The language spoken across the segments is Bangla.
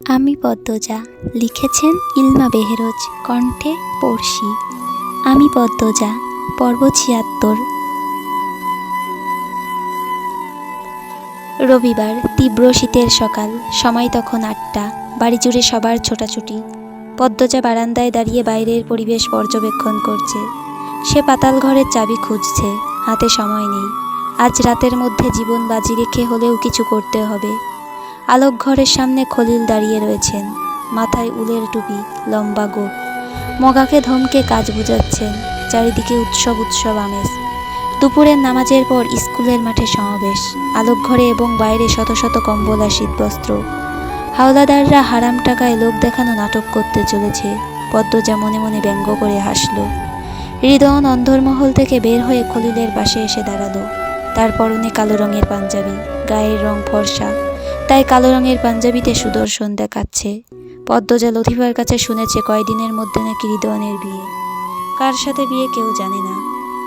আমি পদ্মজা লিখেছেন ইলমা বেহেরোজ কণ্ঠে পড়শি। আমি পদ্মজা, পর্ব ছিয়াত্তর। রবিবার তীব্র শীতের সকাল, সময় তখন আটটা বাড়ি জুড়ে সবার ছোটাছুটি। পদ্মজা বারান্দায় দাঁড়িয়ে বাইরের পরিবেশ পর্যবেক্ষণ করছে। সে পাতাল ঘরের চাবি খুঁজছে, হাতে সময় নেই। আজ রাতের মধ্যে জীবন বাজি রেখে হলেও কিছু করতে হবে। আলোক ঘরের সামনে খলিল দাঁড়িয়ে রয়েছেন। মাথায় উলের টুপি, লম্বা গোপ মগাকে ধমকে কাজ বুঝাচ্ছেন, চারিদিকে উৎসব উৎসব আমেজ। দুপুরের নামাজের পর স্কুলের মাঠে সমাবেশ আলোক ঘরে এবং বাইরে শত শত কম্বল আর শীতবস্ত্র। হাওলাদাররা হারাম টাকায় লোক দেখানো নাটক করতে চলেছে পদ্মজা মনে মনে ব্যঙ্গ করে হাসল। হৃদয়ন অন্ধরমহল থেকে বের হয়ে খলিলের পাশে এসে দাঁড়াল। তার পরনে কালো রঙের পাঞ্জাবি, গায়ের রং ফর্সা তাই কালো রঙের পাঞ্জাবিতে সুদর্শন দেখাচ্ছে। পদ্মজা লতিফার কাছে শুনেছে কয়দিনের মধ্যে নাকি হৃদয়নের বিয়ে। কার সাথে বিয়ে কেউ জানে না,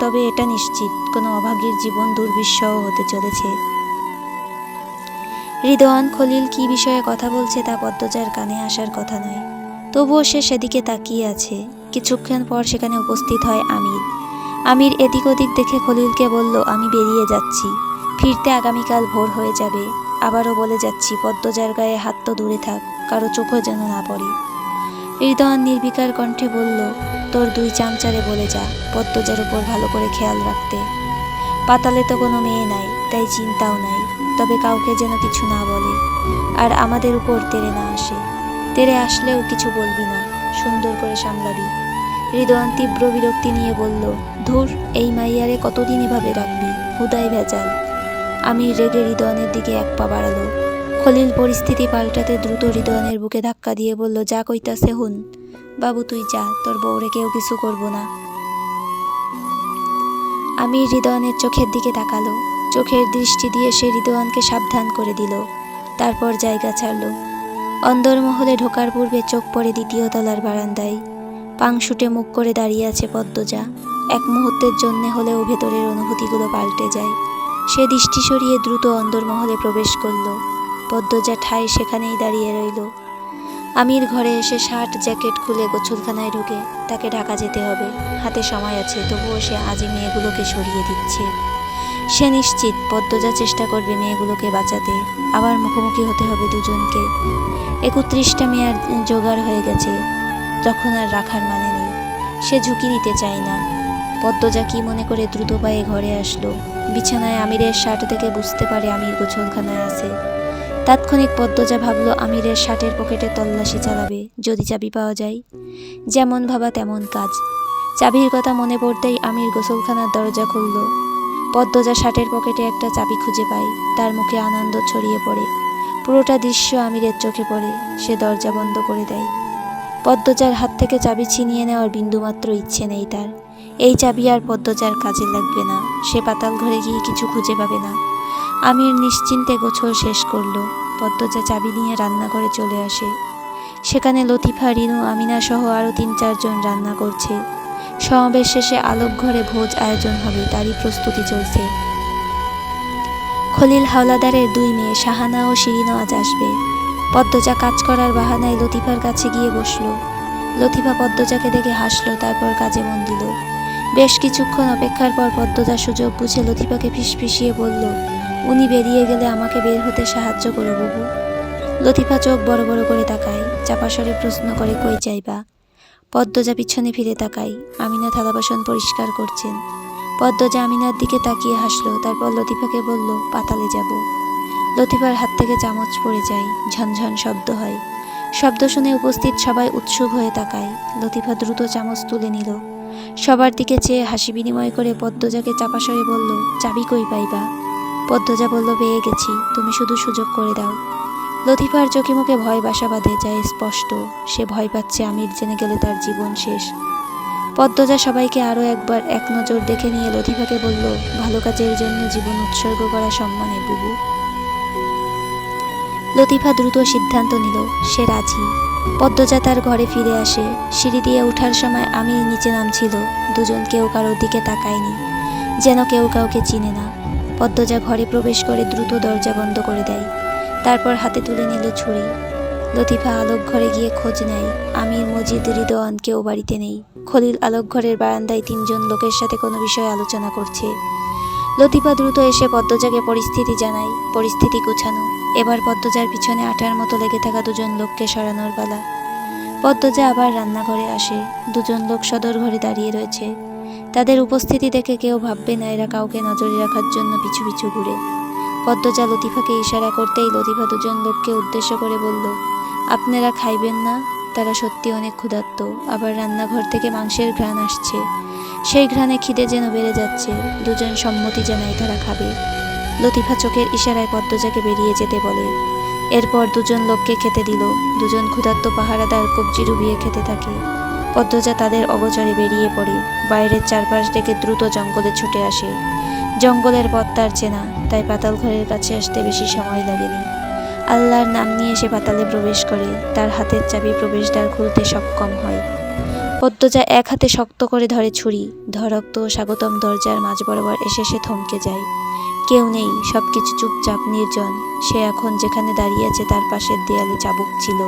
তবে এটা নিশ্চিত, কোনো অভাগীর জীবন দুর্বিষহ হতে চলেছে। হৃদয়ন খলিল কি বিষয়ে কথা বলছে তা পদ্মজার কানে আসার কথা নয়। তবুও সে সেদিকে তাকিয়ে আছে। কিছুক্ষণ পর সেখানে উপস্থিত হয় আমির। আমির এদিক ওদিক দেখে খলিলকে বলল, আমি বেরিয়ে যাচ্ছি। ফিরতে আগামীকাল ভোর হয়ে যাবে। আবারও বলে যাচ্ছি পদ্মজার গায়ে হাত তো দূরে থাক, কারও চোখও যেন না পড়ে। হৃদয়ন নির্বিকার কণ্ঠে বলল, তোর দুই চামচারে বলে যা পদ্মজার উপর ভালো করে খেয়াল রাখতে। পাতালে তো কোনো মেয়ে নাই, তাই চিন্তাও নাই, তবে কাউকে যেন কিছু না বলে। আর আমাদের উপর তেরে না আসে। তেরে আসলেও কিছু বলবি না, সুন্দর করে সামলাবি। হৃদয়ন তীব্র বিরক্তি নিয়ে বলল, ধুর, এই মাইয়ারে কতদিন এভাবে রাখবি হুদাই ভেজাল। আমি রেগে হৃদয়নের দিকে এক পা বাড়ালো। খলিল পরিস্থিতি পাল্টাতে দ্রুত হৃদয়নের বুকে ধাক্কা দিয়ে বলল, যা কইতাছে হুন। বাবু, তুই যা, তোর বউরে কেউ কিছু করব না। আমি হৃদয়নের চোখের দিকে তাকালো। চোখের দৃষ্টি দিয়ে সে হৃদয়নকে সাবধান করে দিল। তারপর জায়গা ছাড়ল। অন্দরমহলে ঢোকার পূর্বে চোখ পড়ে দ্বিতীয় তলার বারান্দায়। পাংশুটে মুখ করে দাঁড়িয়ে আছে পদ্মজা। এক মুহূর্তের জন্যে হলেও ভেতরের অনুভূতিগুলো পাল্টে যায়। সে দৃষ্টি সরিয়ে দ্রুত অন্দরমহলে প্রবেশ করল। পদ্মজা ঠাই সেখানেই দাঁড়িয়ে রইল। আমির ঘরে এসে শার্ট, জ্যাকেট খুলে গোছলখানায় ঢুকে তাকে ঢাকা যেতে হবে। হাতে সময় আছে, তবুও সে আজই মেয়েগুলোকে সরিয়ে দিচ্ছে। সে নিশ্চিত পদ্মজা চেষ্টা করবে মেয়েগুলোকে বাঁচাতে। আবার মুখোমুখি হতে হবে দুজনকে। একত্রিশটা মেয়ার জোগাড় হয়ে গেছে, তখন আর রাখার মানে নেই। সে ঝুঁকি নিতে চায় না। পদ্মজা কি মনে করে দ্রুত পায়ে ঘরে আসলো? বিছানায় আমিরের শার্ট থেকে বুঝতে পারে আমির গোছলখানায় আছে। তাৎক্ষণিক পদ্মজা ভাবলো, আমিরের শার্টের পকেটে তল্লাশি চালাবে, যদি চাবি পাওয়া যায়। যেমন ভাবা তেমন কাজ। চাবির কথা মনে পড়তেই আমির গোসলখানার দরজা খুলল। পদ্মজা শার্টের পকেটে একটা চাবি খুঁজে পায়, তার মুখে আনন্দ ছড়িয়ে পড়ে। পুরোটা দৃশ্য আমিরের চোখে পড়ে, সে দরজা বন্ধ করে দেয়। পদ্মজার হাত থেকে চাবি ছিনিয়ে নেওয়ার বিন্দুমাত্র ইচ্ছে নেই তার। এই চাবি আর পদ্মজার কাজে লাগবে না। সে পাতাল ঘরে গিয়ে কিছু খুঁজে পাবে না। আমির নিশ্চিন্তে গোছল শেষ করল। পদ্মজা চাবি নিয়ে রান্না করে চলে আসে। সেখানে লতিফা, রিনু, আমিনা সহ আরও তিন চারজন রান্না করছে। সমাবেশ শেষে আলোক ঘরে ভোজ আয়োজন হবে, তারই প্রস্তুতি চলছে। খলিল হাওলাদারের দুই মেয়ে, শাহানা ও শিরিনও আজ আসবে। পদ্মজা কাজ করার বাহানায় লতিফার কাছে গিয়ে বসল। লতিফা পদ্মজাকে দেখে হাসলো, তারপর কাজে মন দিল। বেশ কিছুক্ষণ অপেক্ষার পর পদ্মজা সুযোগ বুঝে লতিফাকে ফিসফিসিয়ে বলল, উনি বেরিয়ে গেলে আমাকে বের হতে সাহায্য করো বাবু। লতিফা চোখ বড় বড় করে তাকায় চাপাসরে প্রশ্ন করে, কই চাইবা পদ্মজা পিছনে ফিরে তাকায়, আমিনা থালা বাসন পরিষ্কার করছেন। পদ্মজা আমিনার দিকে তাকিয়ে হাসলো, তারপর লতিফাকে বলল, পাতালে যাব। লতিফার হাত থেকে চামচ পড়ে যায়, ঝনঝন শব্দ হয়। শব্দ শুনে উপস্থিত সবাই উৎসুক হয়ে তাকায়। লতিফা দ্রুত চামচ তুলে নিল। সবার দিকে চেয়ে হাসি বিনিময় করে পদ্মজাকে চাপা চাপাসরে বলল, চাবি কই পাইবা? পদ্মজা বলল, পেয়ে গেছি, তুমি শুধু সুযোগ করে দাও। লতিফার চোখে মুখে ভয় বাসা বাঁধে যায় স্পষ্ট, সে ভয় পাচ্ছে আমির জেনে গেলে তার জীবন শেষ। পদ্মজা সবাইকে আরও একবার এক নজর দেখে নিয়ে লতিফাকে বলল, ভালো কাজের জন্য জীবন উৎসর্গ করা সম্মানে, বুবু। লতিফা দ্রুত সিদ্ধান্ত নিল, সে রাজি। পদ্মজা তার ঘরে ফিরে আসে। সিঁড়ি দিয়ে ওঠার সময় আমি নিচে নামছিল। দুজন কেউ কারোর দিকে তাকায়নি, যেন কেউ কাউকে চিনে না। পদ্মজা ঘরে প্রবেশ করে দ্রুত দরজা বন্ধ করে দেয়। তারপর হাতে তুলে নিল ছুরি। লতিফা আলোক ঘরে গিয়ে খোঁজ নেয়। আমির, মজিদ হৃদয়ন কেউ বাড়িতে নেই। খলিল আলোক ঘরের বারান্দায় তিনজন লোকের সাথে কোনো বিষয়ে আলোচনা করছে। লতিফা দ্রুত এসে পদ্মজাকে পরিস্থিতি জানায়। পরিস্থিতি গুছানো। এবার পদ্মজার পিছনে আঠার মতো লেগে থাকা দুজন লোককে সরানোর পালা। পদ্মজা আবার রান্নাঘরে আসে। দুজন লোক সদর ঘরে দাঁড়িয়ে রয়েছে। তাদের উপস্থিতি দেখে কেউ ভাববে না, এরা কাউকে নজরে রাখার জন্য পিছু পিছু ঘুরে। পদ্মজা লতিফাকে ইশারা করতেই লতিফা দুজন লোককে উদ্দেশ্য করে বলল, আপনারা খাইবেন না, তারা সত্যি অনেক ক্ষুধার্ত। আবার রান্নাঘর থেকে মাংসের ঘ্রাণ আসছে। সেই ঘ্রাণে খিদে যেন বেড়ে যাচ্ছে। দুজন সম্মতি জানায় তারা খাবে। লতিফা চোখের ইশারায় পদ্মজাকে বেরিয়ে যেতে বলে। এরপর দুজন লোককে খেতে দিল। দুজন ক্ষুধার্ত পাহারাদার কবজি ডুবিয়ে খেতে থাকে। পদ্মজা তাদের অগচরে বেরিয়ে পড়ে। বাইরের চারপাশ থেকে দ্রুত জঙ্গলে ছুটে আসে। জঙ্গলের পথ তার চেনা, তাই পাতাল ঘরের কাছে আসতে বেশি সময় লাগেনি। আল্লাহর নাম নিয়ে সে পাতালে প্রবেশ করে। তার হাতের চাবি প্রবেশদ্বার খুলতে সক্ষম হয়। পদ্মজা এক হাতে শক্ত করে ধরে ছুরি। ধরক্ত স্বাগতম দরজার মাঝ বরাবর এসে সে থমকে যায়। কেউ নেই সব কিছু চুপচাপ, নির্জন। সে এখন যেখানে দাঁড়িয়ে আছে তার পাশের দেয়ালে চাবুক ছিল।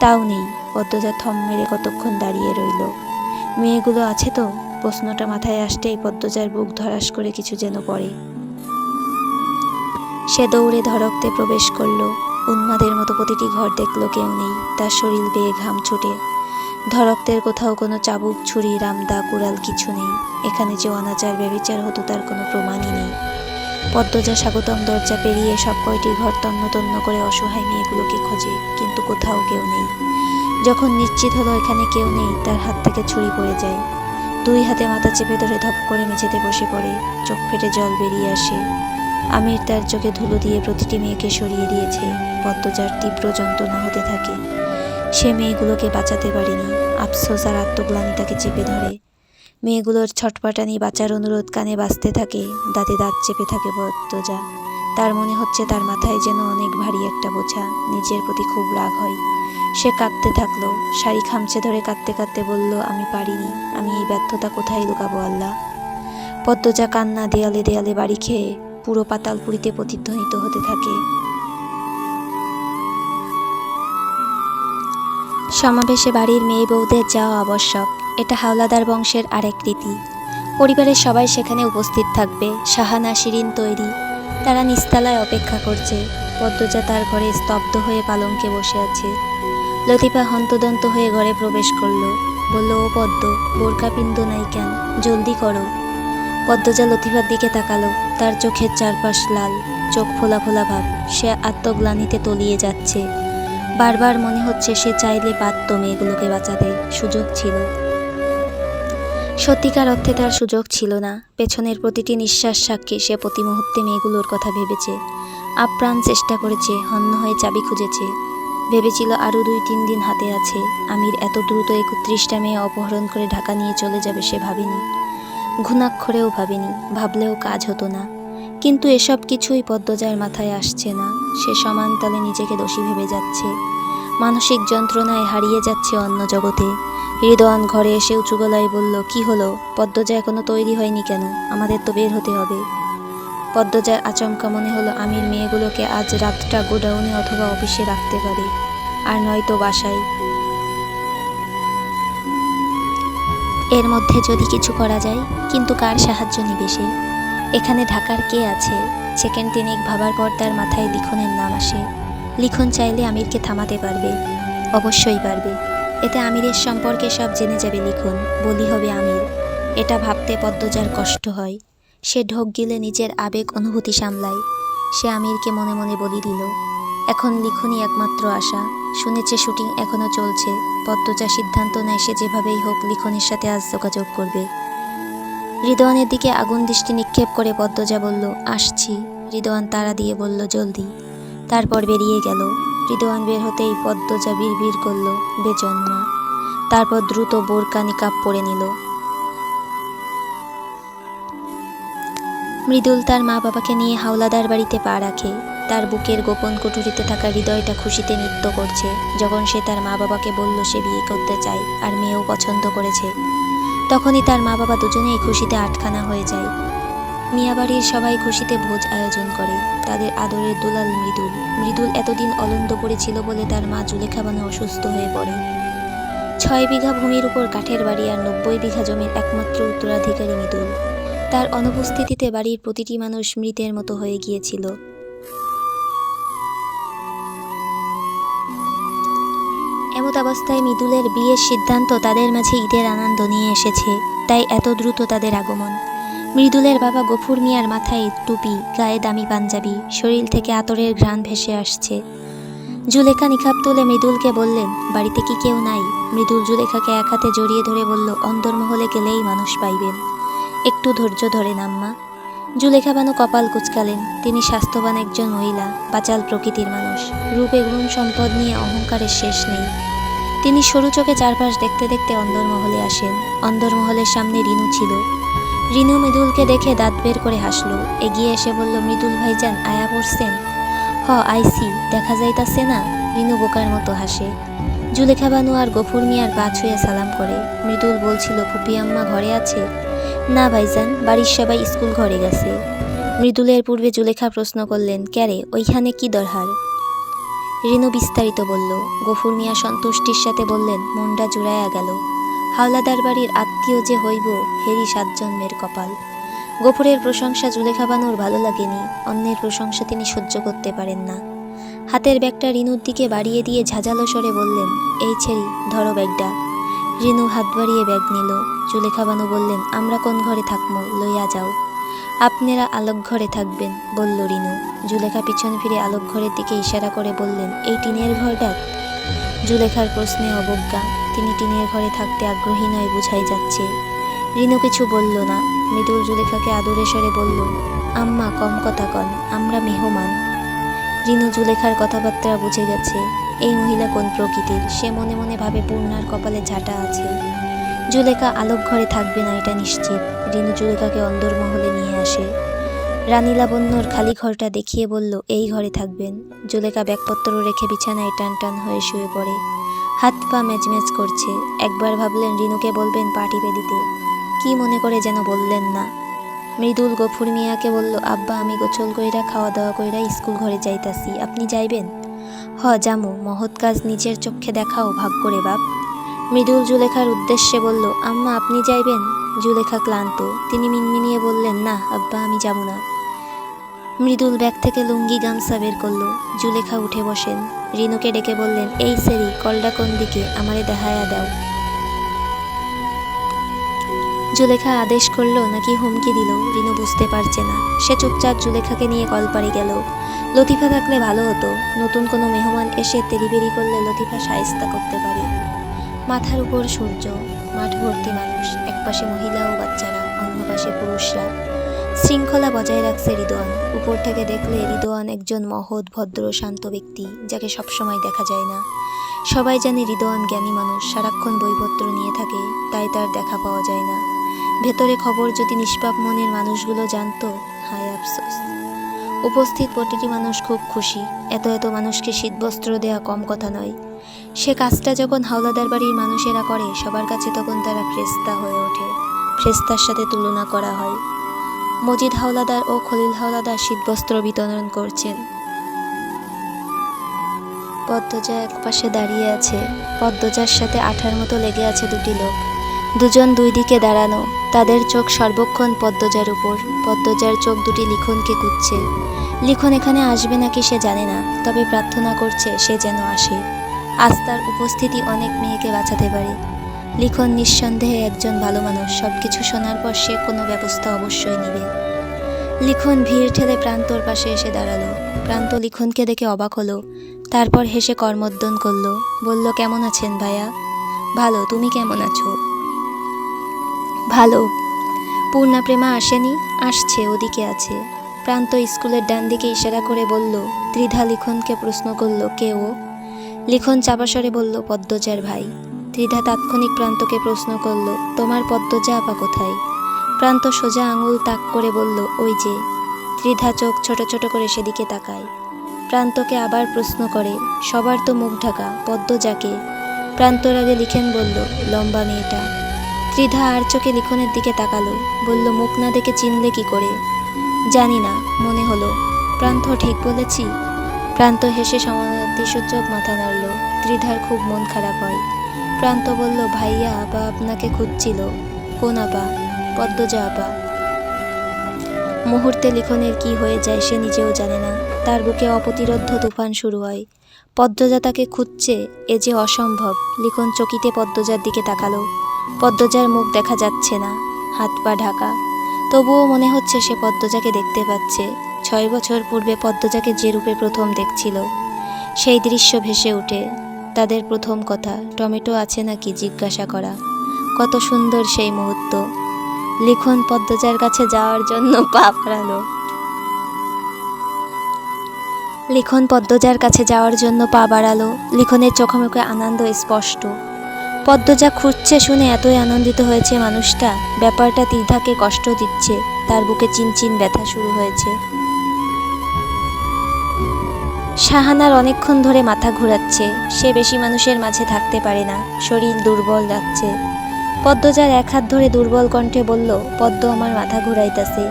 তাও নেই পদ্মজা থম মেরে কতক্ষণ দাঁড়িয়ে রইল। মেয়েগুলো আছে তো? প্রশ্নটা মাথায় আসতেই পদ্মজার বুক ধরাস করে কিছু যেন পড়ে। সে দৌড়ে ধরক্তে প্রবেশ করল। উন্মাদের মতো প্রতিটি ঘর দেখল কেউ নেই, তার শরীর বেয়ে ঘাম ছুটে। ধরক্তের কোথাও কোনো চাবুক, ছুরি, রামদা, কুড়াল কিছু নেই। এখানে যে অনাচার, ব্যবিচার হতো তার কোনো প্রমাণই নেই। পদ্মজা স্বাগতম দরজা পেরিয়ে সব কয়টি ঘর তন্ন তন্ন করে অসহায় মেয়েগুলোকে খোঁজে, কিন্তু কোথাও কেউ নেই। যখন নিশ্চিত হলো এখানে কেউ নেই, তার হাত থেকে ছুরি পড়ে যায়। দুই হাতে মাথা চেপে ধরে ধপ করে মেঝেতে বসে পড়ে, চোখ ফেটে জল বেরিয়ে আসে। আমির তার চোখে ধুলো দিয়ে প্রতিটি মেয়েকে সরিয়ে দিয়েছে। পদ্মজার তীব্র যন্ত্রণা হতে থাকে। সে মেয়েগুলোকে বাঁচাতে পারেনি। আফসোস আর আত্মগ্লানি তাকে চেপে ধরে। মেয়েগুলোর ছটপাটানি বাঁচার অনুরোধ কানে বাজতে থাকে, দাঁতে দাঁত চেপে থাকে পদ্মজা তার মনে হচ্ছে তার মাথায় যেন অনেক ভারী একটা বোঝা, নিজের প্রতি খুব রাগ হয়। সে কাঁদতে থাকল, শাড়ি খামচে ধরে কাঁদতে কাঁদতে বলল, আমি পারিনি, আমি এই ব্যর্থতা কোথায় লুকাবো, আল্লাহ? পদ্মজা কান্না দেয়ালে দেয়ালে বাড়ি খেয়ে পুরো পাতাল পাতালপুরিতে প্রতিধ্বনিত হতে থাকে। সমাবেশে বাড়ির মেয়ে বউদের যাওয়া আবশ্যক। এটা হাওলাদার বংশের আরেক রীতি। পরিবারের সবাই সেখানে উপস্থিত থাকবে সাহানা শিরিন তৈরি। তারা নিস্তালায় অপেক্ষা করছে, পদ্মজা তার ঘরে স্তব্ধ হয়ে পালঙ্কে বসে আছে। লতিফা হন্তদন্ত হয়ে ঘরে প্রবেশ করল। বলল, ও পদ্ম, বোরকা নাই কেন? জলদি করো। পদ্মজা লতিফার দিকে তাকালো। তার চোখের চারপাশ লাল, চোখ ফোলা ফোলা ভাব। সে আত্মগ্লানিতে তলিয়ে যাচ্ছে। বারবার মনে হচ্ছে সে চাইলে পারত মেয়েগুলোকে বাঁচাতে সুযোগ ছিল। সত্যিকার অর্থে তার সুযোগ ছিল না। পেছনের প্রতিটি নিঃশ্বাস সাক্ষী সে প্রতি মুহূর্তে মেয়েগুলোর কথা ভেবেছে। আপ্রাণ চেষ্টা করেছে, হন্য হয়ে চাবি খুঁজেছে। ভেবেছিল আরও দুই তিন দিন হাতে আছে। আমির এত দ্রুত একত্রিশটা মেয়ে অপহরণ করে ঢাকা নিয়ে চলে যাবে সে ভাবেনি। ঘুণাক্ষরেও ভাবেনি, ভাবলেও কাজ হতো না। কিন্তু এসব কিছুই পদ্মজার মাথায় আসছে না। সে সমান তালে নিজেকে দোষী ভেবে যাচ্ছে। মানসিক যন্ত্রণায় হারিয়ে যাচ্ছে অন্য জগতে। হৃদয়ন ঘরে এসে উঁচু গলায় বলল, কি হলো? পদ্মজা এখনও তৈরি হয়নি কেন? আমাদের তো বের হতে হবে। পদ্মজার আচমকা মনে হলো আমির মেয়েগুলোকে আজ রাতটা গোডাউনে অথবা অফিসে রাখতে পারে, আর নয়তো বাসায়। এর মধ্যে যদি কিছু করা যায়, কিন্তু কার সাহায্য নিবে সে? এখানে ঢাকার কে আছে? সেকেন্ড তিনেক ভাবার পর তার মাথায় লিখনের নাম আসে। লিখন চাইলে আমিরকে থামাতে পারবে, অবশ্যই পারবে। এতে আমিরের সম্পর্কে সব জেনে যাবে লিখন, বলি হবে আমির। এটা ভাবতে পদ্মজার কষ্ট হয়। সে ঢোক গিলে নিজের আবেগ অনুভূতি সামলায়। সে আমিরকে মনে মনে বলি দিল, এখন লিখনই একমাত্র আশা। শুনেছে শুটিং এখনও চলছে। পদ্মজা সিদ্ধান্ত নেয় সে যেভাবেই হোক লিখনের সাথে আজ যোগাযোগ করবে। হৃদয়নের দিকে আগুন দৃষ্টি নিক্ষেপ করে পদ্মজা বলল, আসছি। হৃদয়ান তারা দিয়ে বলল, জলদি। তারপর বেরিয়ে গেল। হৃদয়ান বের হতেই পদ্মজা বিড় করল, বেজন্মা। তারপর দ্রুত বোরকা নিকাপ পরে নিল। মৃদুল তার মা বাবাকে নিয়ে হাওলাদার বাড়িতে পা রাখে। তার বুকের গোপন কুঠুরিতে থাকা হৃদয়টা খুশিতে নৃত্য করছে। যখন সে তার মা বাবাকে বলল, সে বিয়ে করতে চায় আর মেয়েও পছন্দ করেছে। তখনই তার মা বাবা দুজনেই খুশিতে আটখানা হয়ে যায়। মিয়াবাড়ির সবাই খুশিতে ভোজ আয়োজন করে। তাদের আদরের দুলাল মৃদুল। মৃদুল এতদিন অলন্দ পড়েছিল বলে তার মা জুলেখা বানু অসুস্থ হয়ে পড়ে ছয় বিঘা ভূমির উপর কাঠের বাড়ি আর নব্বই বিঘা জমির একমাত্র উত্তরাধিকারী মৃদুল। তার অনুপস্থিতিতে বাড়ির প্রতিটি মানুষ মৃতের মতো হয়ে গিয়েছিল। এমত অবস্থায় মৃদুলের বিয়ের সিদ্ধান্ত তাদের মাঝে ঈদের আনন্দ নিয়ে এসেছে, তাই এত দ্রুত তাদের আগমন। মৃদুলের বাবা গফুর মিয়ার মাথায় টুপি, গায়ে দামি পাঞ্জাবি, শরীর থেকে আতরের ঘ্রাণ ভেসে আসছে। জুলেখা নিখাপ তুলে মৃদুলকে বললেন, বাড়িতে কি কেউ নাই? মৃদুল জুলেখাকে এক হাতে জড়িয়ে ধরে বলল অন্দরমহলে গেলেই মানুষ পাইবেন। একটু ধৈর্য ধরেন আম্মা জুলেখা বানু কপাল কুচকালেন, তিনি স্বাস্থ্যবান একজন মহিলা বাচাল প্রকৃতির মানুষ। রূপে গুণ সম্পদ নিয়ে অহংকারের শেষ নেই। তিনি সরু চোখে চারপাশ দেখতে দেখতে অন্দরমহলে আসেন। অন্দরমহলের সামনে রিনু ছিল। রিনু মৃদুলকে দেখে দাঁত বের করে হাসলো। এগিয়ে এসে বলল, মৃদুল ভাইজান, আয়া পড়ছেন? হ, আইসি, দেখা যাইতাছে না? রিনু বোকার মতো হাসে। জুলেখা বানু আর গফুর মিয়ার পা ছুঁয়ে সালাম করে। মৃদুল বলছিল, ফুপি আম্মা ঘরে আছে? না ভাইজান, বাড়ির সবাই স্কুল ঘরে গেছে। মৃদুলের পূর্বে জুলেখা প্রশ্ন করলেন ক্যারে ওইখানে কি দরহার? রিনু বিস্তারিত বলল, গফুর মিয়া সন্তুষ্টির সাথে বললেন মনটা জুড়াইয়া গেল। হাওলাদার বাড়ির আত্মীয় যে হইব হেরি সাত জন্মের কপাল। গফুরের প্রশংসা জুলেখা বানুর ভালো লাগেনি, অন্যের প্রশংসা তিনি সহ্য করতে পারেন না। হাতের ব্যাগটা রিনুর দিকে বাড়িয়ে দিয়ে ঝাঁঝালো স্বরে বললেন, এই ছেড়ি, ধরো ব্যাগটা। রিনু হাত বাড়িয়ে ব্যাগ নিল। জুলেখা বানু বললেন, আমরা কোন ঘরে থাকব লইয়া যাও। আপনারা আলোক ঘরে থাকবেন, বলল রিনু। জুলেখা পিছন ফিরে আলোক ঘরের দিকে ইশারা করে বললেন, এই টিনের ঘরটা? জুলেখার প্রশ্নে অবজ্ঞা তিনি টিনের ঘরে থাকতে আগ্রহী নয় বুঝাই যাচ্ছে। রিনু কিছু বলল না। মৃদুল জুলেখাকে আদরে সরে বলল, আম্মা, কম কথা কন, আমরা মেহমান। রিনু জুলেখার কথাবার্তা বুঝে গেছে, এই মহিলা কোন প্রকৃতির? সে মনে মনে ভাবে পূর্ণার কপালে ঝাঁটা আছে। জুলেখা আলোক ঘরে থাকবে না, এটা নিশ্চিত। রিনু জুলেখাকে অন্দরমহলে নিয়ে আসে। রানী লাবণ্যর খালি ঘরটা দেখিয়ে বলল, এই ঘরে থাকবেন। জুলেখা ব্যাগপত্র রেখে বিছানায় টান টান হয়ে শুয়ে পড়ে। হাত পা ম্যাচম্যাচ করছে। একবার ভাবলেন রিনুকে বলবেন পা টিপে দিতে কি মনে করে যেন বললেন না। মৃদুল গফুর মিয়াকে বলল, আব্বা, আমি গোছল কইরা খাওয়া দাওয়া কইরা স্কুল ঘরে যাইতাছি। আপনি যাইবেন? হ জামু মহৎ কাজ নিজের চোখে দেখাও ভাগ করে বাপ। মৃদুল জুলেখার উদ্দেশ্যে বলল, আম্মা, আপনি যাইবেন? জুলেখা ক্লান্ত। তিনি মিনমিনিয়ে বললেন, না, আব্বা, আমি যাব না। মৃদুল ব্যাগ থেকে লুঙ্গি গামছা বের করল। জুলেখা উঠে বসেন। রিনুকে ডেকে বললেন, এই সেরি, কলটা কোন দিকে? আমারে দেখায়া দাও। জুলেখা আদেশ করল, নাকি হুমকি দিল? রিনু বুঝতে পারছে না। সে চুপচাপ জুলেখাকে নিয়ে কলপাড়ে গেল। লতিফা থাকলে ভালো হতো। নতুন কোনো মেহমান এসে তেরিবেরি করলে লতিফা সায়স্তা করতে পারে। মাথার উপর সূর্য মাঠ ভর্তি মানুষ, একপাশে মহিলা ও বাচ্চারা, অন্য পাশে পুরুষরা। শৃঙ্খলা বজায় রাখছে রিদোয়ান। উপর থেকে দেখলে রিদোয়ান একজন মহৎ, ভদ্র, শান্ত ব্যক্তি, যাকে সবসময় দেখা যায় না। সবাই জানে রিদোয়ান জ্ঞানী মানুষ, সারাক্ষণ বইপত্র নিয়ে থাকে, তাই তার দেখা পাওয়া যায় না। ভেতরে খবর যদি নিষ্পাপ মনের মানুষগুলো জানতো, হায় আফসোস। উপস্থিত প্রতিটি মানুষ খুব খুশি, এত এত মানুষকে শীতবস্ত্র দেয়া কম কথা নয়। সে কাজটা যখন হাওলাদার বাড়ির মানুষেরা করে, সবার কাছে তখন তারা ফ্রেস্তা হয়ে ওঠে। ফ্রেস্তার সাথে তুলনা করা হয়। মজিদ হাওলাদার ও খলিল হাওলাদার শীতবস্ত্র বিতরণ করছেন। পদ্মজা এক পাশে দাঁড়িয়ে আছে। পদ্মজার সাথে আঠার মতো লেগে আছে দুটি লোক। দুজন দুই দিকে দাঁড়ানো। তাদের চোখ সর্বক্ষণ পদ্মজার উপর। পদ্মজার চোখ দুটি লিখনকে কুচ্ছে লিখন এখানে আসবে নাকি সে জানে না, তবে প্রার্থনা করছে সে যেন আসে। আস্তার উপস্থিতি অনেক মেয়েকে বাঁচাতে পারে। লিখন নিঃসন্দেহে একজন ভালো মানুষ। সব কিছু শোনার পর সে কোনো ব্যবস্থা অবশ্যই নেবে। লিখন ভিড় ঠেলে প্রান্তর পাশে এসে দাঁড়াল। প্রান্ত লিখনকে দেখে অবাক হলো। তারপর হেসে কর্মোদ্যন করল। বলল, কেমন আছেন ভাইয়া? ভালো, তুমি কেমন আছো? ভালো। পূর্ণা প্রেমা আসেনি, আসছে, ওদিকে আছে। প্রান্ত স্কুলের ডান দিকে ইশারা করে বলল, ত্রিধা লিখনকে প্রশ্ন করল, কে ও? লিখন চাপাসরে বলল, পদ্মজার ভাই। ত্রিধা তাৎক্ষণিক প্রান্তকে প্রশ্ন করল, তোমার পদ্মজা আপা কোথায়? প্রান্ত সোজা আঙুল তাক করে বলল, ওই যে। ত্রিধা চোখ ছোট ছোট করে সেদিকে তাকায়। প্রান্তকে আবার প্রশ্ন করে, সবার তো মুখ ঢাকা, পদ্মজাকে? প্রান্তর আগে লিখেন বলল, লম্বা মেয়েটা। ত্রিধা আর চোখে লিখনের দিকে তাকালো, বলল, মুখ না দেখে চিনলে কি করে? জানি না, মনে হলো। প্রান্ত, ঠিক বলেছি? প্রান্ত হেসে সমাধিসূচক মাথা নাড়ল। ত্রিধার খুব মন খারাপ হয়। প্রান্ত বলল, ভাইয়া, আপা আপনাকে খুঁজছিল। কোন আপা? পদ্মজা আপা। মুহূর্তে লিখনের কি হয়ে যায় সে নিজেও জানে না। তার বুকে অপ্রতিরোধ্য তুফান শুরু হয়। পদ্মজা তাকে খুঁজছে এ যে অসম্ভব। লিখন চকিতে পদ্মজার দিকে তাকালো। পদ্মজার মুখ দেখা যাচ্ছে না, হাত পা ঢাকা। তবুও মনে হচ্ছে সে পদ্মজাকে দেখতে পাচ্ছে। ছয় বছর পূর্বে পদ্মজাকে যে রূপে প্রথম দেখছিল, সেই দৃশ্য ভেসে ওঠে। তাদের প্রথম কথা, টমেটো আছে নাকি জিজ্ঞাসা করা। কত সুন্দর সেই মুহূর্ত। লিখন পদ্মজার কাছে যাওয়ার জন্য পা বাড়ালো লিখন পদ্মজার কাছে যাওয়ার জন্য পা বাড়ালো। লিখনের চোখে মুখে আনন্দ স্পষ্ট। পদ্মজা খুঁজছে শুনে এতই আনন্দিত হয়েছে মানুষটা। ব্যাপারটা তীর্থাকে কষ্ট দিচ্ছে। তার বুকে চিনচিন ব্যথা শুরু হয়েছে। শাহানার অনেকক্ষণ ধরে মাথা ঘোরাচ্ছে। সে বেশি মানুষের মাঝে থাকতে পারে না। শরীর দুর্বল লাগছে। পদ্মজার এক হাত ধরে দুর্বল কণ্ঠে বলল, পদ্ম আমার মাথা ঘুরাইতেছে।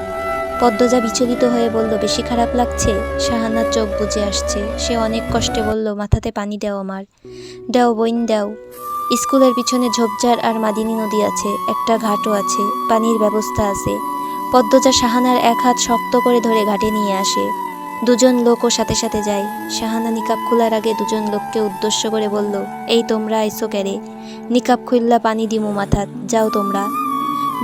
পদ্মজা বিচলিত হয়ে বলল, বেশি খারাপ লাগছে? শাহানার চোখ বুঝে আসছে। সে অনেক কষ্টে বলল, মাথাতে পানি দাও আমার। দাও, বইন দাও। স্কুলের পিছনে ঝোপঝাড় আর মাদিনী নদী আছে। একটা ঘাটও আছে। পানির ব্যবস্থা আছে। পদ্মজা শাহানার এক হাত শক্ত করে ধরে ঘাটে নিয়ে আসে। দুজন লোকও সাথে সাথে যায় শাহানা নিকাব খোলার আগে দুজন লোককে উদ্দেশ্য করে বলল, এই তোমরা আইসো ক্যারে নিকাব খুললা পানি দিমু মাথাত, যাও তোমরা।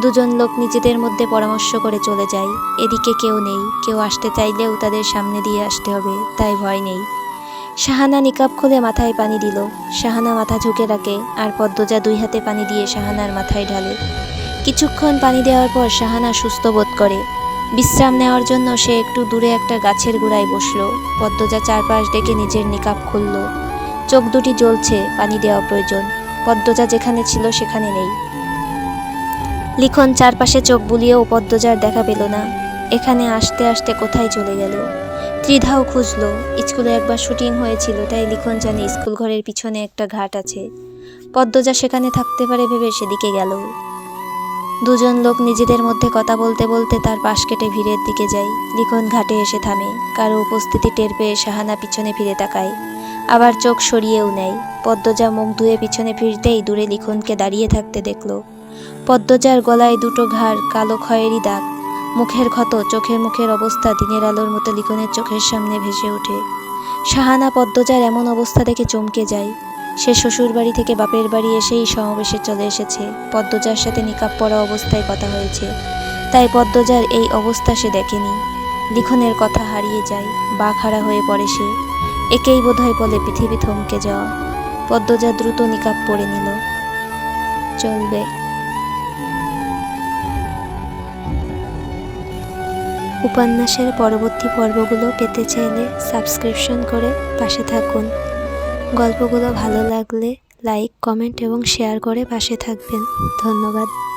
দুজন লোক নিজেদের মধ্যে পরামর্শ করে চলে যায় এদিকে কেউ নেই, কেউ আসতে চাইলেও তাদের সামনে দিয়ে আসতে হবে, তাই ভয় নেই। শাহানা নিকাব খুলে মাথায় পানি দিল। শাহানা মাথা ঝুঁকে রাখে আর পদ্মজা দুই হাতে পানি দিয়ে শাহানার মাথায় ঢালে। কিছুক্ষণ পানি দেওয়ার পর শাহানা সুস্থ বোধ করে। বিশ্রাম নেওয়ার জন্য সে একটু দূরে একটা গাছের গোড়ায় বসল। পদ্মজা চারপাশ ডেকে নিজের নিকাব খুলল। চোখ দুটি জ্বলছে, পানি দেওয়া প্রয়োজন। পদ্মজা যেখানে ছিল সেখানে নেই। লিখন চারপাশে চোখ বুলিয়েও পদ্মজার দেখা পেল না। এখানে আসতে আসতে কোথায় চলে গেল? ত্রিধাও খুঁজলো। স্কুলে একবার শুটিং হয়েছিল, তাই লিখন জানে স্কুল ঘরের পিছনে একটা ঘাট আছে। পদ্মজা সেখানে থাকতে পারে ভেবে সেদিকে গেল। দুজন লোক নিজেদের মধ্যে কথা বলতে বলতে তার পাশ কেটে ভিড়ের দিকে যায় লিখন ঘাটে এসে থামে। কারও উপস্থিতি টের পেয়ে শাহানা পিছনে ফিরে তাকায়। আবার চোখ সরিয়েও নেয়। পদ্মজা মুখ ধুয়ে পিছনে ফিরতেই দূরে লিখনকে দাঁড়িয়ে থাকতে দেখল। পদ্মজার গলায় দুটো ঘাড়, কালো খয়েরি দাগ। মুখের ক্ষত, চোখের মুখের অবস্থা দিনের আলোর মতো লিখনের চোখের সামনে ভেসে ওঠে। শাহানা পদ্মজার এমন অবস্থা দেখে চমকে যায়। সে শ্বশুর বাড়ি থেকে বাপের বাড়ি এসেই সমাবেশে চলে এসেছে। পদ্মজার সাথে নিকাব পরা অবস্থায় কথা হয়েছে। তাই পদ্মজার এই অবস্থা সে দেখেনি। লিখনের কথা হারিয়ে যায়, বা খাড়া হয়ে পড়ে সে। একেই বোধহয় বলে পৃথিবী থমকে যাওয়া। পদ্মজা দ্রুত নিকাব পরে নিল। চলবে। উপন্যাসের পরবর্তী পর্বগুলো পেতে চাইলে সাবস্ক্রিপশন করে পাশে থাকুন। গল্পগুলো ভালো লাগলে লাইক কমেন্ট এবং শেয়ার করে পাশে থাকবেন। ধন্যবাদ।